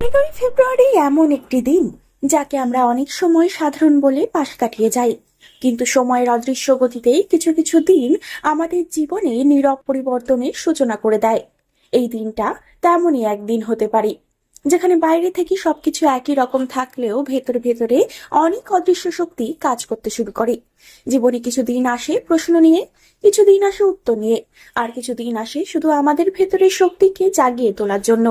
পনেরোই ফেব্রুয়ারি এমন একটি দিন যাকে আমরা অনেক সময় সাধারণ বলে পাশ কাটিয়ে যাই। কিন্তু সময়ের অদৃশ্য গতিতেই কিছু কিছু দিন আমাদের জীবনে নীরব পরিবর্তনের সূচনা করে দেয়। এই দিনটা তেমনই একদিন হতে পারে। যেখানে বাইরে থেকে সবকিছু একই রকম থাকলেও ভেতরে ভেতরে অনেক অদৃশ্য শক্তি কাজ করতে শুরু করে। জীবনে কিছুদিন আসে প্রশ্ন নিয়ে, কিছুদিন আসে উত্তর নিয়ে, আর কিছু দিন আসে শুধু আমাদের ভেতরের শক্তিকে জাগিয়ে তোলার জন্য।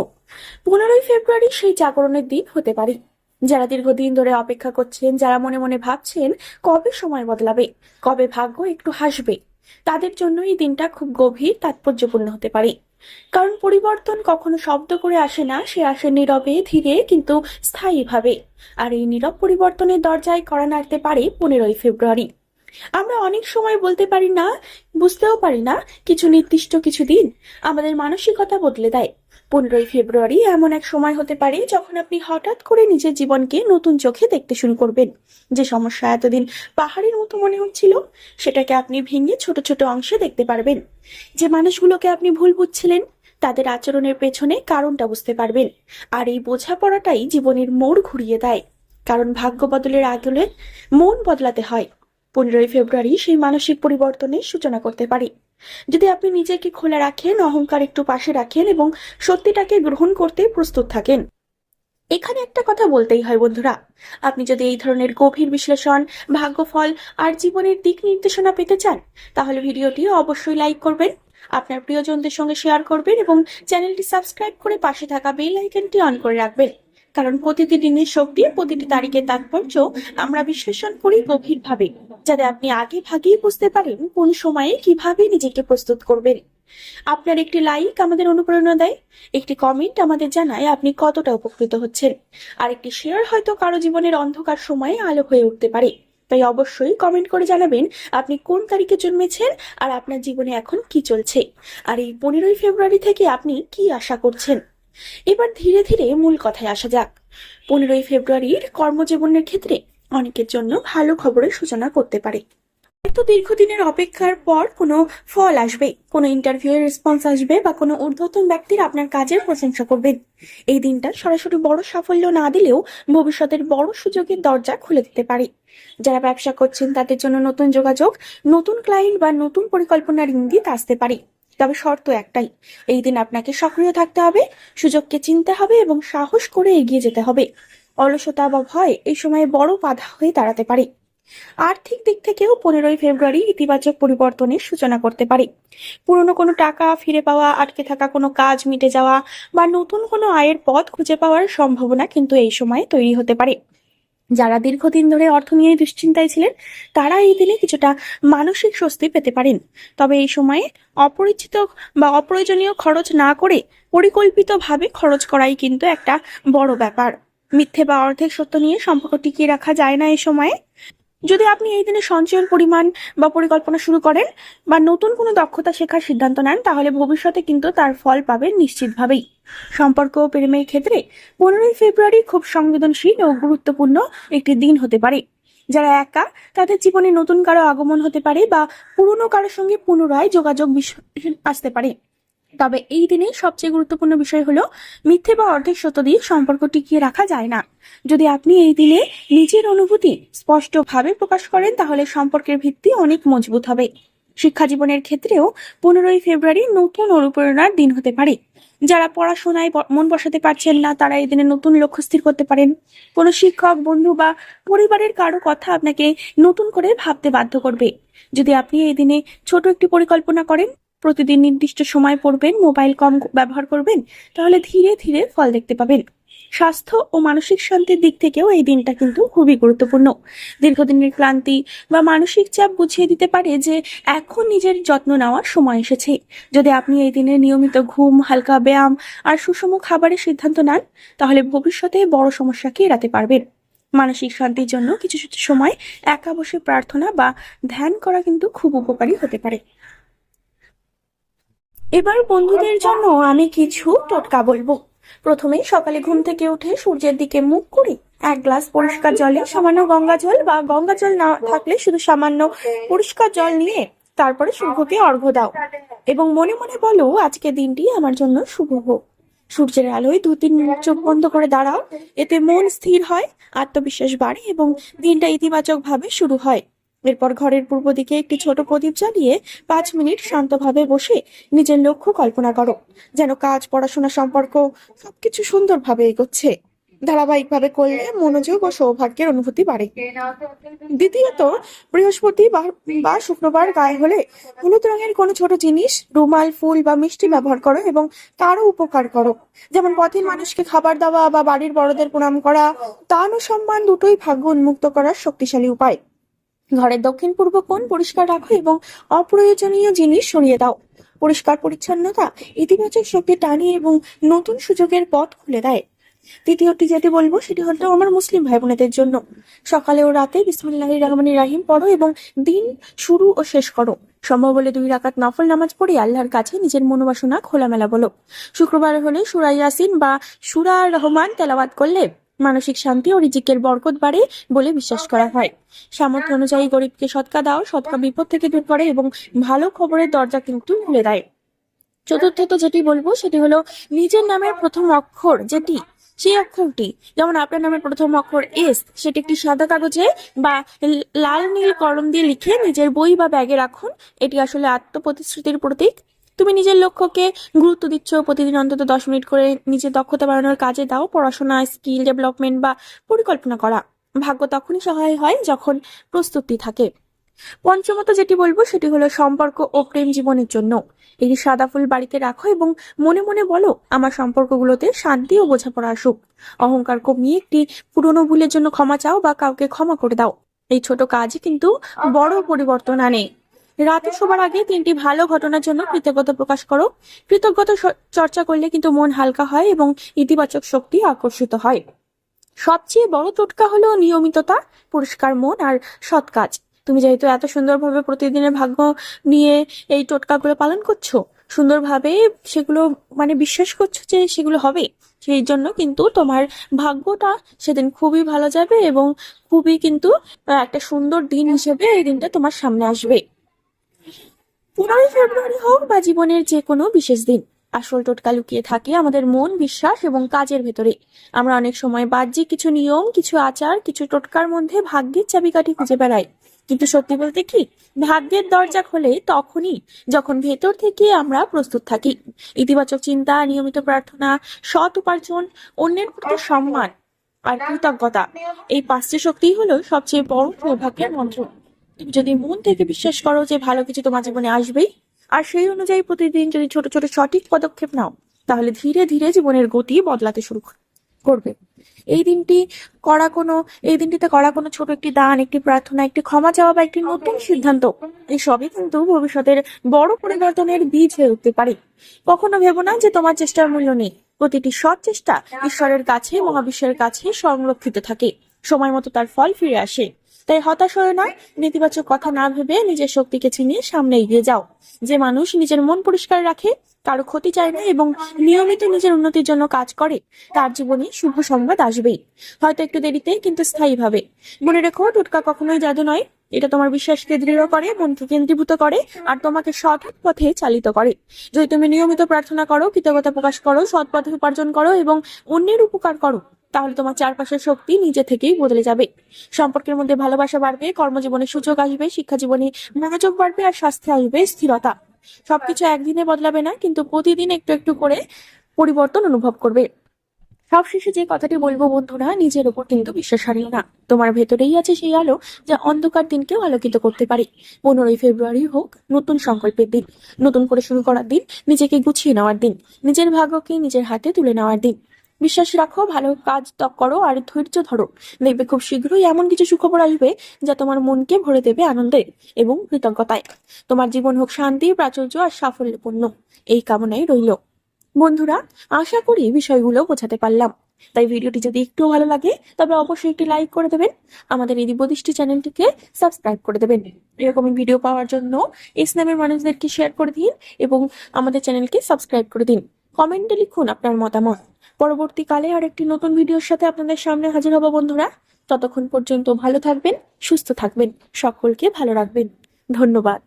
পনেরোই ফেব্রুয়ারি সেই জাগরণের দিন হতে পারে। যারা দীর্ঘদিন ধরে অপেক্ষা করছেন, যারা মনে মনে ভাবছেন কবে সময় বদলাবে, কবে ভাগ্য একটু হাসবে, তাদের জন্য এই দিনটা খুব গভীর, তাৎপর্যপূর্ণ হতে পারে। কারণ পরিবর্তন কখনো শব্দ করে আসে না, সে আসে নীরবে, ধীরে, কিন্তু স্থায়ীভাবে। আর এই নীরব পরিবর্তনের দরজায় করা নাড়তে পারে পনেরোই ফেব্রুয়ারি। আমরা অনেক সময় বলতে পারি না, বুঝতেও পারি না, কিছু নির্দিষ্ট কিছু দিন আমাদের মানসিকতা বদলে দেয়। পনেরোই ফেব্রুয়ারি এমন এক সময় হতে পারে যখন আপনি হঠাৎ করে নিজের জীবনকে নতুন চোখে দেখতে শুরু করবেন। যে সমস্যা এতদিন পাহাড়ের মতো মনে হচ্ছিল, সেটাকে আপনি ভেঙে ছোট ছোট অংশে দেখতে পারবেন। যে মানুষগুলোকে আপনি ভুল বুঝছিলেন, তাদের আচরণের পেছনে কারণটা বুঝতে পারবেন। আর এই বোঝাপড়াটাই জীবনের মোড় ঘুরিয়ে দেয়। কারণ ভাগ্য বদলের আগলে মন বদলাতে হয়। পনেরোই ফেব্রুয়ারি সেই মানসিক পরিবর্তনের সূচনা করতে পারে। যদি আপনি নিজেকে খোলা রাখেন, অহংকার একটু পাশে রাখেন এবং সত্যিটাকে গ্রহণ করতে প্রস্তুত থাকেন। এখানে একটা কথা বলতেই হয় বন্ধুরা। আপনি যদি এই ধরনের গভীর বিশ্লেষণ, ভাগ্যফল আর জীবনের দিক নির্দেশনা পেতে চান, তাহলে ভিডিওটি অবশ্যই লাইক করবেন, আপনার প্রিয়জনদের সঙ্গে শেয়ার করবেন এবং চ্যানেলটি সাবস্ক্রাইব করে পাশে থাকা বেল আইকনটি অন করে রাখবেন। কারণ প্রতিটি দিনের শক্তি, প্রতিটি তারিখের তাৎপর্য আমরা বিশ্লেষণ করি গভীরভাবে, যাতে আপনি আগে ভাগেই বুঝতে পারেন কোন সময়ে কীভাবে নিজেকে প্রস্তুত করবেন। আপনার একটি লাইক আমাদের অনুপ্রেরণা দেয়, একটি কমেন্ট আমাদের জানায় আপনি কতটা উপকৃত হচ্ছেন, আর একটি শেয়ার হয়তো কারও জীবনের অন্ধকার সময়ে আলো হয়ে উঠতে পারে। তাই অবশ্যই কমেন্ট করে জানাবেন আপনি কোন তারিখে জন্মেছেন আর আপনার জীবনে এখন কি চলছে, আর এই পনেরোই ফেব্রুয়ারি থেকে আপনি কি আশা করছেন। এবার ধীরে ধীরে মূল কথায় আসা যাক। পনেরোই ফেব্রুয়ারির কর্মজীবনের ক্ষেত্রে অনেকের জন্য ভালো খবরের সূচনা করতে পারে। হয়তো দীর্ঘদিনের অপেক্ষার পর কোনো ফল আসবে, কোনো ইন্টারভিউ এর রেসপন্স আসবে বা কোনো ঊর্ধ্বতন ব্যক্তির আপনার কাজের প্রশংসা করবেন এই দিনটা সরাসরি বড় সাফল্য না দিলেও ভবিষ্যতের বড় সুযোগের দরজা খুলে দিতে পারে। যারা ব্যবসা করছেন তাদের জন্য নতুন যোগাযোগ, নতুন ক্লায়েন্ট বা নতুন পরিকল্পনার ইঙ্গিত আসতে পারে। তবে শর্ত একটাই, এই দিন আপনাকে সক্রিয় থাকতে হবে, সুযোগকে চিনতে হবে এবং সাহস করে এগিয়ে যেতে হবে। অলসতা বা ভয় এই সময়ে বড় বাধা হয়ে দাঁড়াতে পারে। আর্থিক দিক থেকেও পনেরোই ফেব্রুয়ারি ইতিবাচক পরিবর্তনের সূচনা করতে পারে। পুরনো কোনো টাকা ফিরে পাওয়া, আটকে থাকা কোনো কাজ মিটে যাওয়া বা নতুন কোনো আয়ের পথ খুঁজে পাওয়ার সম্ভাবনা কিন্তু এই সময়ে তৈরি হতে পারে। যারা দীর্ঘদিন ধরে অর্থ নিয়ে দুশ্চিন্তায় ছিলেন, তারা এই দিনে কিছুটা মানসিক স্বস্তি পেতে পারেন। তবে এই সময়ে অপরিচিত বা অপ্রয়োজনীয় খরচ না করে পরিকল্পিতভাবে খরচ করাই কিন্তু একটা বড় ব্যাপার। মিথ্যে বা অর্ধেক সত্য নিয়ে সম্পর্ক টিকিয়ে রাখা যায় না এই সময়ে। যদি আপনি এই দিনে সঞ্চয়ের পরিমাণ বা পরিকল্পনা শুরু করেন বা নতুন কোনো দক্ষতা শেখার সিদ্ধান্ত নেন, তাহলে ভবিষ্যতে কিন্তু তার ফল পাবেন নিশ্চিতভাবেই। সম্পর্ক প্রেমের ক্ষেত্রে পনেরোই ফেব্রুয়ারি খুব সংবেদনশীল ও গুরুত্বপূর্ণ একটি দিন হতে পারে। যারা একা, তাদের জীবনে নতুন কারও আগমন হতে পারে বা পুরনো কারোর সঙ্গে পুনরায় যোগাযোগ আসতে পারে। তবে এই দিনে সবচেয়ে গুরুত্বপূর্ণ বিষয় হলো, মিথ্যে বা অর্ধেক সত্য দিয়ে সম্পর্ক টিকিয়ে রাখা যায় না। যদি আপনি এই দিনে নিজের অনুভূতি স্পষ্টভাবে প্রকাশ করেন, তাহলে সম্পর্কের ভিত্তি অনেক মজবুত হবে। শিক্ষা জীবনের ক্ষেত্রেও পনেরোই ফেব্রুয়ারি নতুন অনুপ্রেরণার দিন হতে পারে। যারা পড়াশোনায় মন বসাতে পারছেন না, তারা এই দিনে নতুন লক্ষ্য স্থির করতে পারেন। কোনো শিক্ষক, বন্ধু বা পরিবারের কারও কথা আপনাকে নতুন করে ভাবতে বাধ্য করবে। যদি আপনি এই দিনে ছোট একটি পরিকল্পনা করেন প্রতিদিন নির্দিষ্ট সময় পড়বেন, মোবাইল কম ব্যবহার করবেন, তাহলে ধীরে ধীরে ফল দেখতে পাবেন। স্বাস্থ্য ও মানসিক শান্তির দিক থেকেও এই দিনটা কিন্তু খুবই গুরুত্বপূর্ণ। দীর্ঘদিনের ক্লান্তি বা মানসিক চাপ বুঝিয়ে দিতে পারে যে, এখন নিজের যত্ন নেওয়ার সময় এসেছে। যদি আপনি এই দিনে নিয়মিত ঘুম, হালকা ব্যায়াম আর সুষম খাবারের সিদ্ধান্ত নেন, তাহলে ভবিষ্যতে বড় সমস্যাকে এড়াতে পারবেন। মানসিক শান্তির জন্য কিছু কিছু সময় একা বসে প্রার্থনা বা ধ্যান করা কিন্তু খুব উপকারী হতে পারে। এবার বন্ধুদের জন্য আমি কিছু টোটকা বলব। প্রথমে সকালে ঘুম থেকে উঠে সূর্যের দিকে মুখ করে এক গ্লাস পরিষ্কার জলে সামান্য গঙ্গা জল বা গঙ্গা জল না থাকলে শুধু সামান্য পরিষ্কার জল নিয়ে তারপরে শুভকে অর্ঘ্য দাও। এবং মনে মনে বলো আজকে দিনটি আমার জন্য শুভ হোক। সূর্যের আলোয় দু তিন মিনিট চোখ বন্ধ করে দাঁড়াও। এতে মন স্থির হয়, আত্মবিশ্বাস বাড়ে এবং দিনটা ইতিবাচক ভাবে শুরু হয়। এরপর ঘরের পূর্ব দিকে একটি ছোট প্রদীপ জ্বালিয়ে পাঁচ মিনিট শান্তভাবে বসে নিজের লক্ষ্য কল্পনা করো, যেন কাজ, পড়াশোনা সম্পর্ক সবকিছু সুন্দরভাবে এগোচ্ছে। ধারাবাহিকভাবে করলে মনোযোগ ও সৌভাগ্যের অনুভূতি বাড়ে। দ্বিতীয়ত বৃহস্পতি বা শুক্রবার গায়ে হলে হলুদ রঙের কোনো ছোট জিনিস, রুমাল, ফুল বা মিষ্টি ব্যবহার করো এবং তারও উপকার করো। যেমন পথের মানুষকে খাবার দেওয়া বা বাড়ির বড়দের প্রণাম করা, দান ও সম্মান দুটোই ভাগ্য উন্মুক্ত করার শক্তিশালী উপায়। ঘরের দক্ষিণ পূর্ব কোণ পরিষ্কার রাখো এবং অপ্রয়োজনীয় জিনিস সরিয়ে দাও। পরিষ্কার পরিচ্ছন্নতা ইতিবাচক শক্তি টানে এবং নতুন সুযোগের পথ খুলে দেয়। তৃতীয়টি যেটি বলব, সেটি হলো আমার মুসলিম ভাই বোনেদের জন্য। সকালে ও রাতে বিসমুল্লাহ রহমান রাহিম পড়ো এবং দিন শুরু ও শেষ করো। সম্ভব হলে দুই রাকাত নফল নামাজ পড়ে আল্লাহর কাছে নিজের মনোবাসনা খোলামেলা বলো। শুক্রবার হলে সুরা ইয়াসিন বা সুরা রহমান তেলাওয়াত করলে মানসিক শান্তি ও রিজিকের বরকত বাড়ে বলে বিশ্বাস করা হয়। সামর্থ্য অনুযায়ী গরিবকে সৎকা দাও, সৎকা বিপদ থেকে দূর করে এবং ভালো খবরের দরজা কিন্তু খুলে দেয়। চতুর্থত যেটি বলব, সেটি হলো নিজের নামের প্রথম অক্ষর যেটি, সেই অক্ষরটি, যেমন আপনার নামের প্রথম অক্ষর এস, সেটি একটি সাদা কাগজে বা লাল নীল কলম দিয়ে লিখে নিজের বই বা ব্যাগে রাখুন। এটি আসলে আত্মপ্রতিশ্রুতির প্রতীক। তুমি নিজের লক্ষ্যকে গুরুত্ব দিচ্ছ প্রতিদিন অন্তত দশ মিনিট করে নিজের দক্ষতা বাড়ানোর কাজে দাও পড়াশোনা স্কিল ডেভেলপমেন্ট বা পরিকল্পনা করা। ভাগ্য তখনই সহায় হয় যখন প্রস্তুতি থাকে। পঞ্চমত যেটি বলব সেটি হলো সম্পর্ক ও প্রেম জীবনের জন্য। এই সাদা ফুল বাড়িতে রাখো এবং মনে মনে বলো আমার সম্পর্কগুলোতে শান্তি ও বোঝাপড়া আসুক। অহংকার কমিয়ে একটি পুরনো ভুলের জন্য ক্ষমা চাও বা কাউকে ক্ষমা করে দাও। এই ছোট কাজই কিন্তু বড় পরিবর্তন আনে। রাতে শোবার আগে তিনটি ভালো ঘটনার জন্য কৃতজ্ঞতা প্রকাশ করো। কৃতজ্ঞতা চর্চা করলে কিন্তু মন হালকা হয় এবং ইতিবাচক শক্তি আকর্ষিত হয়। সবচেয়ে বড় টোটকা হলো নিয়মিততা, পরিষ্কার মন আর সৎ কাজ। তুমি যেহেতু এত সুন্দরভাবে প্রতিদিনের ভাগ্য নিয়ে এই টোটকাগুলো পালন করছ, সুন্দরভাবে সেগুলো মানে বিশ্বাস করছ যে সেগুলো হবে, সেই জন্য কিন্তু তোমার ভাগ্যটা সেদিন খুবই ভালো যাবে এবং খুবই কিন্তু একটা সুন্দর দিন হিসেবে এই দিনটা তোমার সামনে আসবে। পনেরোই ফেব্রুয়ারি হোক বা জীবনের যে কোনো বিশেষ দিন, আসল টোটকা লুকিয়ে থাকে আমাদের মন, বিশ্বাস এবং কাজের ভেতরে। আমরা অনেক সময় বাহ্যিক কিছু নিয়ম, কিছু আচার, কিছু টোটকার মধ্যে ভাগ্যের চাবিকাঠি খুঁজে বেড়াই। কিন্তু সত্যি বলতে কি, ভাগ্যের দরজা খোলে তখনই যখন ভেতর থেকে আমরা প্রস্তুত থাকি। ইতিবাচক চিন্তা, নিয়মিত প্রার্থনা, সৎ উপার্জন, অন্যের প্রতি সম্মান আর কৃতজ্ঞতা, এই পাঁচটি শক্তিই হলো সবচেয়ে বড় সৌভাগ্যের মন্ত্র। তুমি যদি মন থেকে বিশ্বাস করো যে ভালো কিছু তোমার জীবনে আসবেই, আর সেই অনুযায়ী প্রতিদিন যদি ছোট ছোট সঠিক পদক্ষেপ নাও, তাহলে ধীরে ধীরে জীবনের গতি বদলাতে শুরু করবে। এই দিনটি করা কোনো, এই দিনটিতে করা কোনো ছোট একটি দান, একটি প্রার্থনা, একটি ক্ষমা চাওয়া বা একটি নতুন সিদ্ধান্ত, এই সবই কিন্তু ভবিষ্যতের বড় পরিবর্তনের বীজ হয়ে উঠতে পারে। কখনো ভেবো না যে তোমার চেষ্টার মূল্য নেই। প্রতিটি সৎ চেষ্টা ঈশ্বরের কাছে, মহাবিশ্বের কাছে সংরক্ষিত থাকে। সময় মতো তার ফল ফিরে আসে। তাই হতাশ হয়ে নয়, নেতিবাচক কথা না ভেবে নিজের শক্তিকে চিনিয়ে সামনে এগিয়ে যাও। যে মানুষ নিজের মন পরিষ্কার রাখে, কারও ক্ষতি চায় না এবং নিয়মিত নিজের উন্নতির জন্য কাজ করে, তার জীবনে শুভ সংবাদ আসবেই। হয়তো একটু দেরিতে, কিন্তু স্থায়ীভাবে। মনে রেখো, টোটকা কখনোই জাদু নয়। এটা তোমার বিশ্বাসকে দৃঢ় করে, মনকে কেন্দ্রীভূত করে, আর তোমাকে সঠিক পথে চালিত করে। যদি তুমি নিয়মিত প্রার্থনা করো, কৃতজ্ঞতা প্রকাশ করো, সৎ পথে উপার্জন করো এবং অন্যের উপকার করো তাহলে তোমার চারপাশের শক্তি নিজে থেকেই বদলে যাবে। সম্পর্কের মধ্যে ভালোবাসা বাড়বে কর্মজীবনে সুযোগ আসবে শিক্ষা জীবনে মনোযোগ বাড়বে আর স্বাস্থ্যে আসবে স্থিরতা। সবকিছু একদিনে বদলাবে না কিন্তু প্রতিদিন একটু একটু করে পরিবর্তন অনুভব করবে। সবশেষে যে কথাটি বলব বন্ধুরা নিজের উপর কিন্তু বিশ্বাস হারিও না। তোমার ভেতরেই আছে সেই আলো যা অন্ধকার দিনকেও আলোকিত করতে পারে। পনেরোই ফেব্রুয়ারি হোক নতুন সংকল্পের দিন। নতুন করে শুরু করার দিন নিজেকে গুছিয়ে নেওয়ার দিন। নিজের ভাগ্যকে নিজের হাতে তুলে নেওয়ার দিন। বিশ্বাস রাখো, ভালো কাজ ত্যাগ করো আর ধৈর্য ধরো। দেখবে খুব শীঘ্রই এমন কিছু সুখবর আসবে যা তোমার মনকে ভরে দেবে আনন্দে এবং কৃতজ্ঞতায়। তোমার জীবন হোক শান্তি, প্রাচুর্য আর সাফল্যপূর্ণ। এই কামনাই রইল। বন্ধুরা, আশা করি বিষয়গুলো বোঝাতে পারলাম। তাই ভিডিওটি যদি একটু ভালো লাগে, তবে অবশ্যই একটি লাইক করে দেবেন। আমাদের এই দিব্যদৃষ্টি চ্যানেলটিকে সাবস্ক্রাইব করে দেবেন। এরকমই ভিডিও পাওয়ার জন্য ইসলামের মানুষদেরকে শেয়ার করে দিন এবং আমাদের চ্যানেলকে সাবস্ক্রাইব করে দিন। কমেন্টে লিখুন আপনার মতামত। পরবর্তীকালে আর একটি নতুন ভিডিওর সাথে আপনাদের সামনে হাজির হব বন্ধুরা। ততক্ষণ পর্যন্ত ভালো থাকবেন, সুস্থ থাকবেন, সকলকে ভালো রাখবেন। ধন্যবাদ।